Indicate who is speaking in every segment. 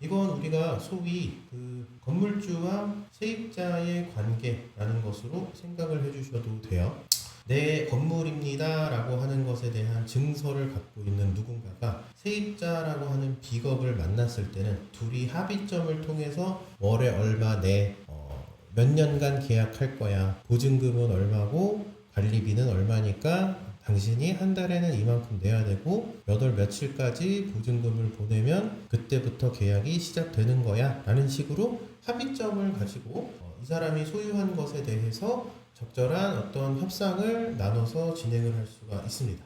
Speaker 1: 이건 우리가 소위 그 건물주와 세입자의 관계라는 것으로 생각을 해주셔도 돼요. 내 건물입니다라고 하는 것에 대한 증서를 갖고 있는 누군가가 세입자라고 하는 비겁을 만났을 때는 둘이 합의점을 통해서 월에 얼마 내 어, 몇 년간 계약할 거야 보증금은 얼마고 관리비는 얼마니까 당신이 한 달에는 이만큼 내야 되고 몇 월 며칠까지 보증금을 보내면 그때부터 계약이 시작되는 거야 라는 식으로 합의점을 가지고 어, 이 사람이 소유한 것에 대해서 적절한 어떤 협상을 나눠서 진행을 할 수가 있습니다.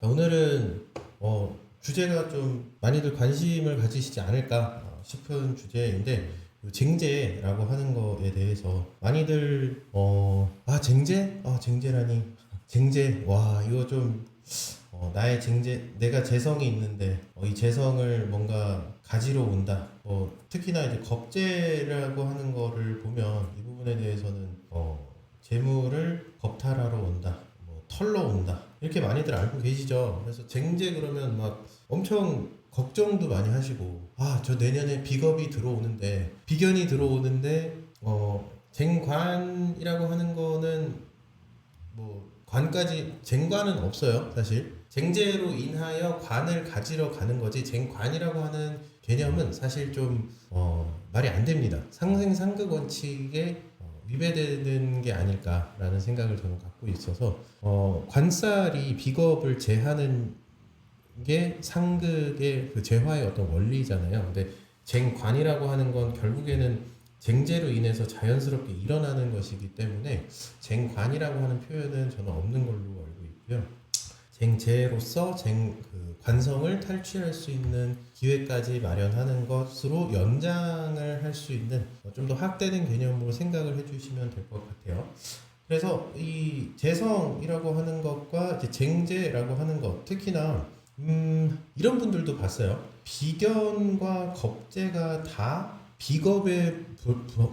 Speaker 1: 자, 오늘은 어, 주제가 좀 많이들 관심을 가지시지 않을까 어, 싶은 주제인데 그 쟁제라고 하는 거에 대해서 많이들 어 아 쟁제? 아 쟁제라니. 쟁제. 와 이거 좀 어, 나의 쟁제 내가 재성이 있는데 어, 이 재성을 뭔가 가지러 온다. 어, 특히나 이제 겁재라고 하는 거를 보면 이 부분에 대해서는 어, 재물을 겁탈하러 온다. 뭐 털러 온다. 이렇게 많이들 알고 계시죠? 그래서 쟁제 그러면 막 엄청 걱정도 많이 하시고 아 저 내년에 비겁이 들어오는데 비견이 들어오는데 어 쟁관이라고 하는 거는 뭐 관까지 쟁관은 없어요 사실. 쟁제로 인하여 관을 가지러 가는 거지 쟁관이라고 하는 개념은 사실 좀 어, 말이 안 됩니다. 상생상극 원칙에 어, 위배되는 게 아닐까라는 생각을 저는 갖고 있어서 어, 관살이 비겁을 제하는 게 상극의 그 재화의 어떤 원리잖아요. 근데 쟁관이라고 하는 건 결국에는 쟁제로 인해서 자연스럽게 일어나는 것이기 때문에 쟁관이라고 하는 표현은 저는 없는 걸로 알고 있고요. 쟁제로서 쟁, 그 관성을 탈취할 수 있는 기회까지 마련하는 것으로 연장을 할 수 있는 좀 더 확대된 개념으로 생각을 해주시면 될 것 같아요. 그래서 이 재성이라고 하는 것과 쟁제라고 하는 것, 특히나 음, 이런 분들도 봤어요. 비견과 겁재가 다 비겁의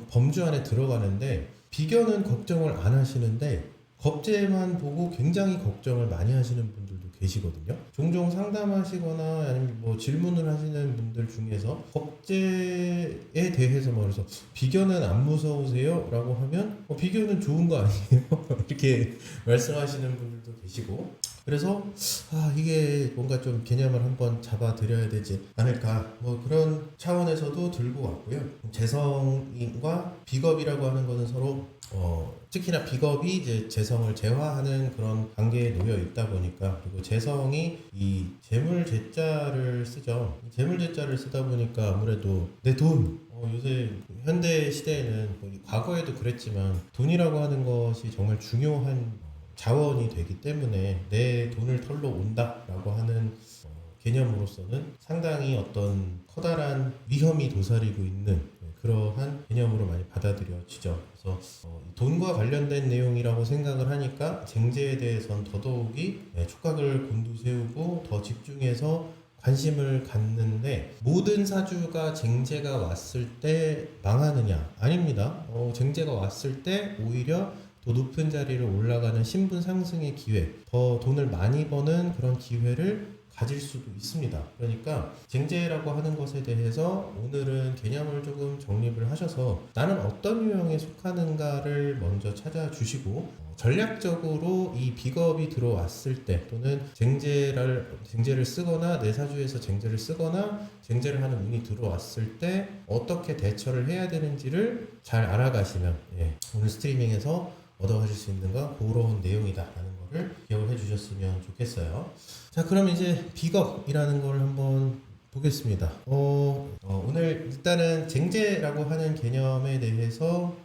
Speaker 1: 범주 안에 들어가는데 비견은 걱정을 안 하시는데 겁재만 보고 굉장히 걱정을 많이 하시는 분들도 계시거든요. 종종 상담하시거나 아니면 뭐 질문을 하시는 분들 중에서 겁재에 대해서 말해서 비견은 안 무서우세요? 라고 하면 어, 비견은 좋은 거 아니에요? 이렇게 말씀하시는 분들도 계시고 그래서 아 이게 뭔가 좀 개념을 한번 잡아드려야 되지 않을까. 뭐 그런 차원에서도 들고 왔고요. 재성과 비겁이라고 하는 것은 서로 어 특히나 비겁이 이제 재성을 제화하는 그런 관계에 놓여 있다 보니까 그리고 재성이 이 재물 제자를 쓰죠. 이 재물 제자를 쓰다 보니까 아무래도 내돈 어, 요새 현대 시대에는 뭐 과거에도 그랬지만 돈이라고 하는 것이 정말 중요한 자원이 되기 때문에 내 돈을 털러 온다라고 하는 어, 개념으로서는 상당히 어떤 커다란 위험이 도사리고 있는 네, 그러한 개념으로 많이 받아들여지죠. 그래서 어, 이 돈과 관련된 내용이라고 생각을 하니까 쟁제에 대해서는 더더욱이 네, 촉각을 곤두세우고 더 집중해서 관심을 갖는데 모든 사주가 쟁제가 왔을 때 망하느냐 아닙니다. 어, 쟁제가 왔을 때 오히려 더 높은 자리를 올라가는 신분 상승의 기회, 더 돈을 많이 버는 그런 기회를 가질 수도 있습니다. 그러니까 쟁제라고 하는 것에 대해서 오늘은 개념을 조금 정립을 하셔서 나는 어떤 유형에 속하는가를 먼저 찾아주시고 어, 전략적으로 이 비겁이 들어왔을 때 또는 쟁제를 쟁제를 쓰거나 내 사주에서 쟁제를 쓰거나 쟁제를 하는 운이 들어왔을 때 어떻게 대처를 해야 되는지를 잘 알아가시면 예, 오늘 스트리밍에서 얻어가실 수 있는 건 그런 내용이다라는 거를 기억을 해주셨으면 좋겠어요. 자, 그럼 이제 비겁이라는 걸 한번 보겠습니다. 어, 어, 오늘 일단은 쟁제라고 하는 개념에 대해서 어,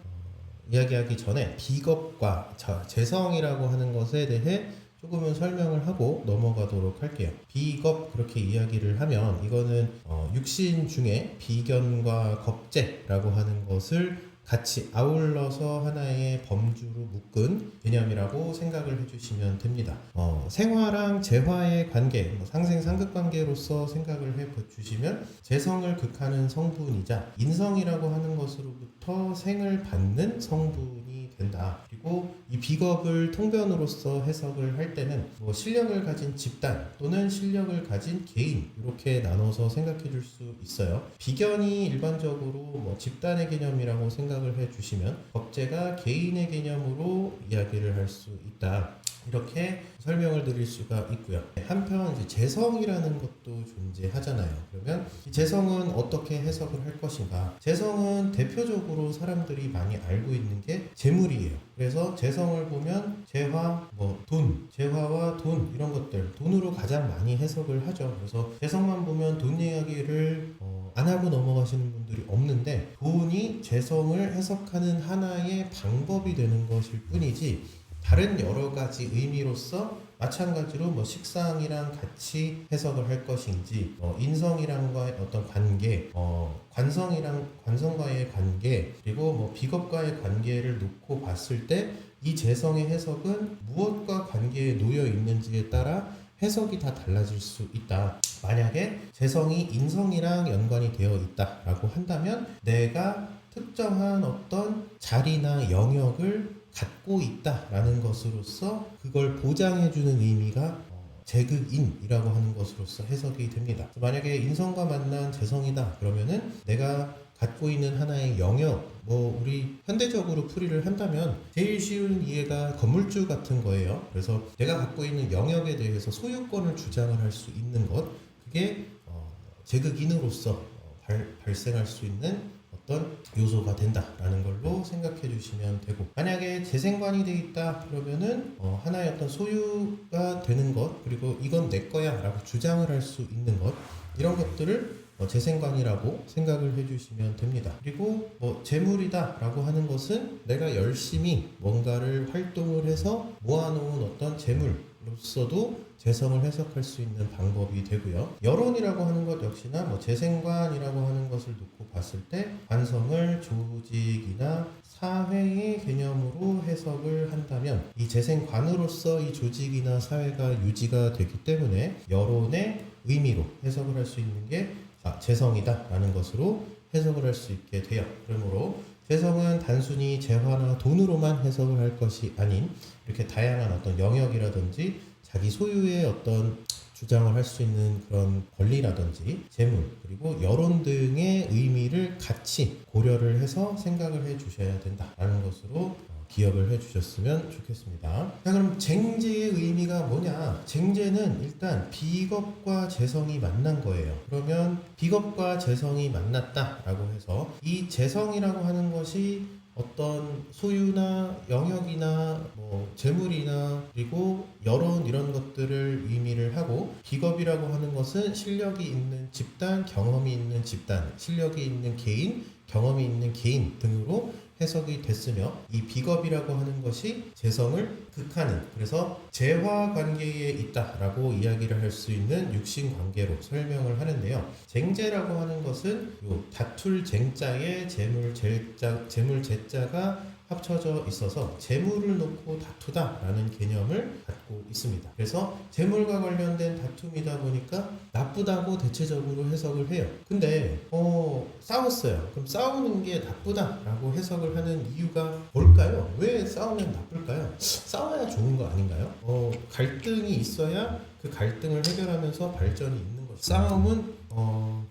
Speaker 1: 이야기하기 전에 비겁과 자, 재성이라고 하는 것에 대해 조금은 설명을 하고 넘어가도록 할게요. 비겁 그렇게 이야기를 하면 이거는 어, 육신 중에 비견과 겁재라고 하는 것을 같이 아울러서 하나의 범주로 묶은 개념이라고 생각을 해주시면 됩니다. 어, 생화랑 재화의 관계, 뭐 상생 상극 관계로서 생각을 해주시면 재성을 극하는 성분이자 인성이라고 하는 것으로부터 생을 받는 성분이 된다. 그리고 이 비겁을 통변으로서 해석을 할 때는 뭐 실력을 가진 집단 또는 실력을 가진 개인 이렇게 나눠서 생각해 줄 수 있어요. 비견이 일반적으로 뭐 집단의 개념이라고 생각 을 해 주시면 법제가 개인의 개념으로 이야기를 할 수 있다. 이렇게 설명을 드릴 수가 있고요. 한편 이제 재성이라는 것도 존재하잖아요. 그러면 이 재성은 어떻게 해석을 할 것인가? 재성은 대표적으로 사람들이 많이 알고 있는 게 재물이에요. 그래서 재성을 보면 재화, 뭐 돈, 재화와 돈 이런 것들 돈으로 가장 많이 해석을 하죠. 그래서 재성만 보면 돈 이야기를 어, 안 하고 넘어가시는 분들이 없는데 돈이 재성을 해석하는 하나의 방법이 되는 것일 뿐이지 다른 여러 가지 의미로서 마찬가지로 뭐 식상이랑 같이 해석을 할 것인지 어, 인성이랑과의 어떤 관계, 어, 관성이랑 관성과의 관계, 그리고 뭐 비겁과의 관계를 놓고 봤을 때 이 재성의 해석은 무엇과 관계에 놓여 있는지에 따라 해석이 다 달라질 수 있다. 만약에 재성이 인성이랑 연관이 되어 있다라고 한다면 내가 특정한 어떤 자리나 영역을 갖고 있다라는 것으로서 그걸 보장해주는 의미가 어, 재극인이라고 하는 것으로서 해석이 됩니다. 만약에 인성과 만난 재성이다 그러면은 내가 갖고 있는 하나의 영역, 뭐 우리 현대적으로 풀이를 한다면 제일 쉬운 이해가 건물주 같은 거예요. 그래서 내가 갖고 있는 영역에 대해서 소유권을 주장을 할 수 있는 것, 그게 어, 제극인으로서 어, 발, 발생할 수 있는 어떤 요소가 된다라는 걸로 생각해 주시면 되고 만약에 재생관이 돼 있다 그러면은 어, 하나의 어떤 소유가 되는 것 그리고 이건 내 거야 라고 주장을 할 수 있는 것 이런 것들을 어, 재생관이라고 생각을 해주시면 됩니다. 그리고 뭐 재물이다라고 하는 것은 내가 열심히 뭔가를 활동을 해서 모아놓은 어떤 재물 로서도 재성을 해석할 수 있는 방법이 되고요. 여론이라고 하는 것 역시나 뭐 재생관이라고 하는 것을 놓고 봤을 때 관성을 조직이나 사회의 개념으로 해석을 한다면 이 재생관으로서 이 조직이나 사회가 유지가 되기 때문에 여론의 의미로 해석을 할 수 있는 게 아, 재성이다라는 것으로 해석을 할 수 있게 돼요. 그러므로 재성은 단순히 재화나 돈으로만 해석을 할 것이 아닌 이렇게 다양한 어떤 영역이라든지 자기 소유의 어떤 주장을 할 수 있는 그런 권리라든지 재물 그리고 여론 등의 의미를 같이 고려를 해서 생각을 해 주셔야 된다라는 것으로 어, 기억을 해 주셨으면 좋겠습니다. 자 그럼 쟁제의 의미가 뭐냐? 쟁제는 일단 비겁과 재성이 만난 거예요. 그러면 비겁과 재성이 만났다라고 해서 이 재성이라고 하는 것이 어떤 소유나 영역이나 뭐 재물이나 그리고 여론 이런 것들을 의미를 하고 비겁이라고 하는 것은 실력이 있는 집단, 경험이 있는 집단, 실력이 있는 개인, 경험이 있는 개인 등으로 해석이 됐으며 이 비겁이라고 하는 것이 재성을 극하는 그래서 재화 관계에 있다라고 이야기를 할 수 있는 육신 관계로 설명을 하는데요. 쟁제라고 하는 것은 요 다툴 쟁자에 재물 제자 재물 제자가 합쳐져 있어서 재물을 놓고 다투다라는 개념을 갖고 있습니다. 그래서 재물과 관련된 다툼이다 보니까 나쁘다고 대체적으로 해석을 해요. 근데 어 싸웠어요. 그럼 싸우는 게 나쁘다라고 해석을 하는 이유가 뭘까요? 왜 싸우면 나쁠까요? 싸워야 좋은 거 아닌가요? 어 갈등이 있어야 그 갈등을 해결하면서 발전이 있는 거죠. 싸움은 어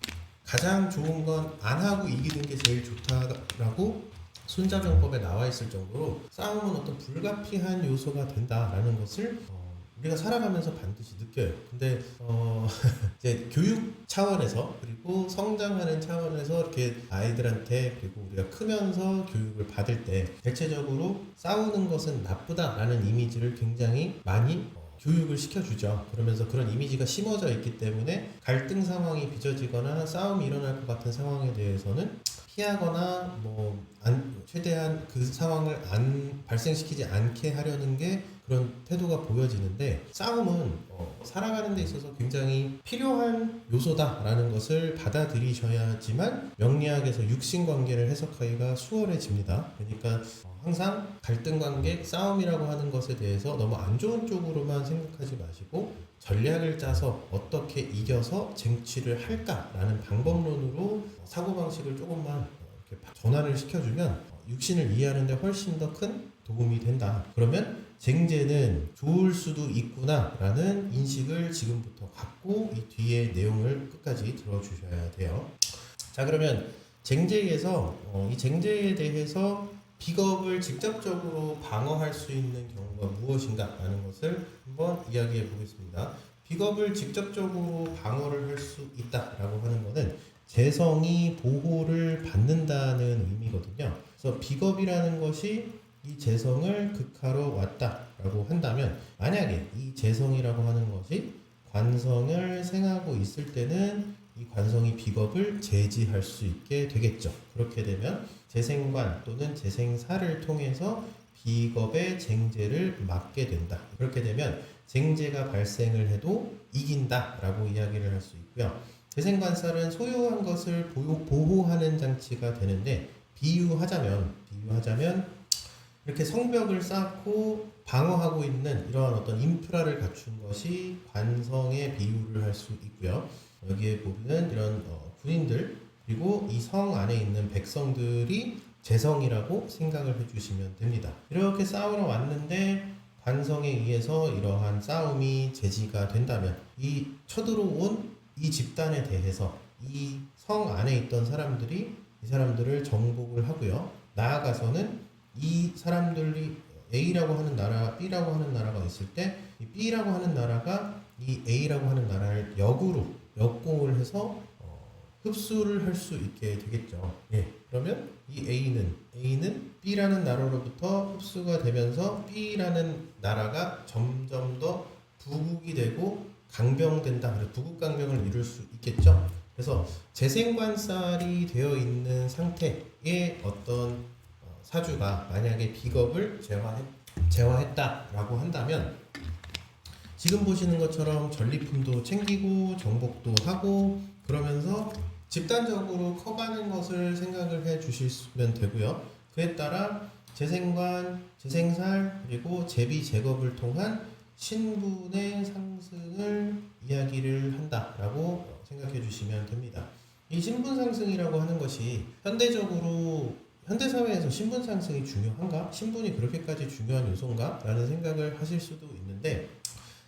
Speaker 1: 가장 좋은 건 안 하고 이기는 게 제일 좋다라고 순자병법에 나와 있을 정도로 싸움은 어떤 불가피한 요소가 된다라는 것을 어, 우리가 살아가면서 반드시 느껴요. 근데 어, 이제 교육 차원에서 그리고 성장하는 차원에서 이렇게 아이들한테 그리고 우리가 크면서 교육을 받을 때 대체적으로 싸우는 것은 나쁘다라는 이미지를 굉장히 많이 어, 교육을 시켜주죠. 그러면서 그런 이미지가 심어져 있기 때문에 갈등 상황이 빚어지거나 싸움이 일어날 것 같은 상황에 대해서는 피하거나 뭐 안, 최대한 그 상황을 안 발생시키지 않게 하려는 게 그런 태도가 보여지는데 싸움은 어, 살아가는 데 있어서 굉장히 필요한 요소다라는 것을 받아들이셔야지만 명리학에서 육신 관계를 해석하기가 수월해집니다. 그러니까 어, 항상 갈등 관계, 싸움이라고 하는 것에 대해서 너무 안 좋은 쪽으로만 생각하지 마시고 전략을 짜서 어떻게 이겨서 쟁취를 할까라는 방법론으로 사고방식을 조금만 전환을 시켜주면 어, 육신을 이해하는데 훨씬 더 큰 도움이 된다. 그러면 쟁제는 좋을 수도 있구나라는 인식을 지금부터 갖고 이 뒤에 내용을 끝까지 들어주셔야 돼요. 자 그러면 쟁제에서 어, 이 쟁제에 대해서 비겁을 직접적으로 방어할 수 있는 경우가 무엇인가라는 것을 한번 이야기해 보겠습니다. 비겁을 직접적으로 방어를 할 수 있다라고 하는 것은 재성이 보호를 받는다는 의미거든요. 그래서 비겁이라는 것이 이 재성을 극하러 왔다라고 한다면 만약에 이 재성이라고 하는 것이 관성을 생하고 있을 때는 이 관성이 비겁을 제지할 수 있게 되겠죠. 그렇게 되면 재생관 또는 재생사를 통해서 비겁의 쟁제를 막게 된다. 그렇게 되면 쟁제가 발생을 해도 이긴다라고 이야기를 할 수 있고요. 재생관살은 소유한 것을 보호- 보호하는 장치가 되는데 비유하자면 비유하자면 이렇게 성벽을 쌓고 방어하고 있는 이러한 어떤 인프라를 갖춘 것이 관성의 비유를 할 수 있고요. 여기에 보면 이런 어, 군인들 그리고 이 성 안에 있는 백성들이 재성이라고 생각을 해주시면 됩니다. 이렇게 싸우러 왔는데 관성에 의해서 이러한 싸움이 제지가 된다면 이 쳐들어온 이 집단에 대해서 이 성 안에 있던 사람들이 이 사람들을 정복을 하고요. 나아가서는 이 사람들이 A라고 하는 나라, B라고 하는 나라가 있을 때 이 B라고 하는 나라가 이 A라고 하는 나라를 역으로 역공을 해서 어, 흡수를 할 수 있게 되겠죠. 예. 그러면 이 A는 A는 B라는 나라로부터 흡수가 되면서 B라는 나라가 점점 더 부국이 되고 강병된다. 그래서 부국 강병을 이룰 수 있겠죠. 그래서 재생관살이 되어 있는 상태의 어떤 어, 사주가 만약에 비겁을 제화했, 제화했다라고 한다면 지금 보시는 것처럼 전리품도 챙기고 정복도 하고 그러면서 집단적으로 커가는 것을 생각을 해 주시면 되고요. 그에 따라 재생관, 재생살 그리고 제비 제겁을 통한 신분의 상승을 이야기를 한다라고 생각해 주시면 됩니다. 이 신분 상승이라고 하는 것이 현대적으로 현대 사회에서 신분 상승이 중요한가? 신분이 그렇게까지 중요한 요소인가? 라는 생각을 하실 수도 있는데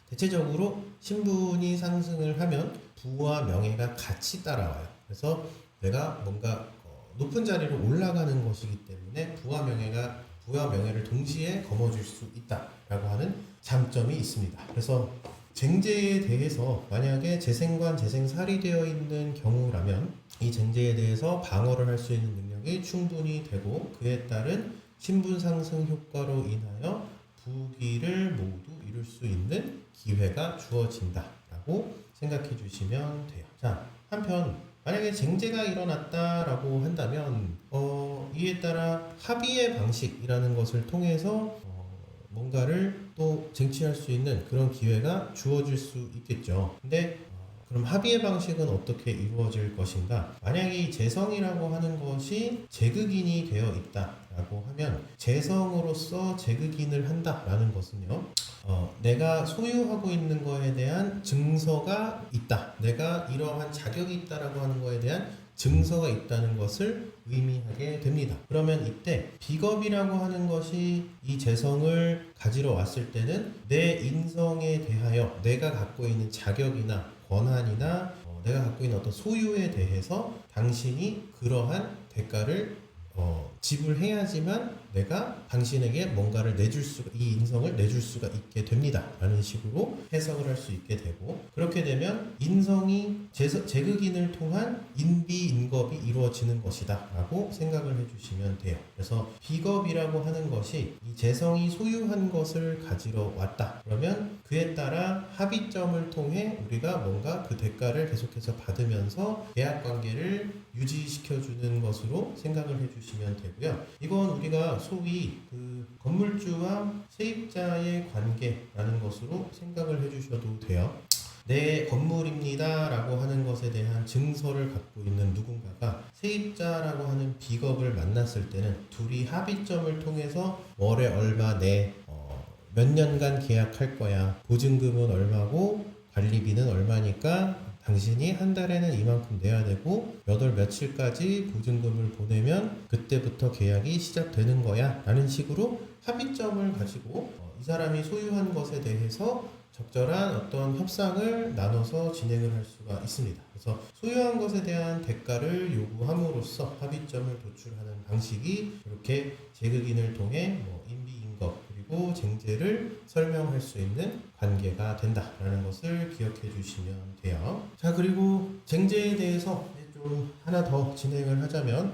Speaker 1: 대체적으로 신분이 상승을 하면 부와 명예가 같이 따라와요. 그래서 내가 뭔가 어, 높은 자리로 올라가는 것이기 때문에 부와 명예가 부와 명예를 동시에 거머쥘 수 있다라고 하는 장점이 있습니다. 그래서 쟁제에 대해서 만약에 재생관 재생살이 되어 있는 경우라면 이 쟁제에 대해서 방어를 할 수 있는 능력이 충분히 되고 그에 따른 신분 상승 효과로 인하여 부귀를 모두 이룰 수 있는 기회가 주어진다라고 생각해 주시면 돼요. 자, 한편 만약에 쟁제가 일어났다라고 한다면 어, 이에 따라 합의의 방식이라는 것을 통해서 어, 뭔가를 또 쟁취할 수 있는 그런 기회가 주어질 수 있겠죠. 근데 어, 그럼 합의의 방식은 어떻게 이루어질 것인가? 만약에 이 재성이라고 하는 것이 재극인이 되어 있다라고 하면 재성으로서 재극인을 한다라는 것은요. 어, 내가 소유하고 있는 거에 대한 증서가 있다. 내가 이러한 자격이 있다라고 하는 거에 대한 증서가 있다는 것을 의미하게 됩니다. 그러면 이때 비겁이라고 하는 것이 이 재성을 가지러 왔을 때는 내 인성에 대하여 내가 갖고 있는 자격이나 권한이나 어, 내가 갖고 있는 어떤 소유에 대해서 당신이 그러한 대가를 어, 지불해야지만 내가 당신에게 뭔가를 내줄 수가 이 인성을 내줄 수가 있게 됩니다라는 식으로 해석을 할 수 있게 되고 그렇게 되면 인성이 재, 재극인을 통한 인비 인겁이 이루어지는 것이다라고 생각을 해주시면 돼요. 그래서 비겁이라고 하는 것이 이 재성이 소유한 것을 가지러 왔다. 그러면 그에 따라 합의점을 통해 우리가 뭔가 그 대가를 계속해서 받으면서 계약 관계를 유지시켜주는 것으로 생각을 해주시면. 되고요. 이건 우리가 소위 그 건물주와 세입자의 관계라는 것으로 생각을 해주셔도 돼요. 내 건물입니다라고 하는 것에 대한 증서를 갖고 있는 누군가가 세입자라고 하는 비겁을 만났을 때는 둘이 합의점을 통해서 월에 얼마 내 어, 몇 년간 계약할 거야 보증금은 얼마고 관리비는 얼마니까 당신이 한 달에는 이만큼 내야 되고 몇 월 며칠까지 보증금을 보내면 그때부터 계약이 시작되는 거야 라는 식으로 합의점을 가지고 어, 이 사람이 소유한 것에 대해서 적절한 어떤 협상을 나눠서 진행을 할 수가 있습니다. 그래서 소유한 것에 대한 대가를 요구함으로써 합의점을 도출하는 방식이 이렇게 재극인을 통해 뭐 그리고 쟁제를 설명할 수 있는 관계가 된다라는 것을 기억해 주시면 돼요. 자 그리고 쟁제에 대해서 좀 하나 더 진행을 하자면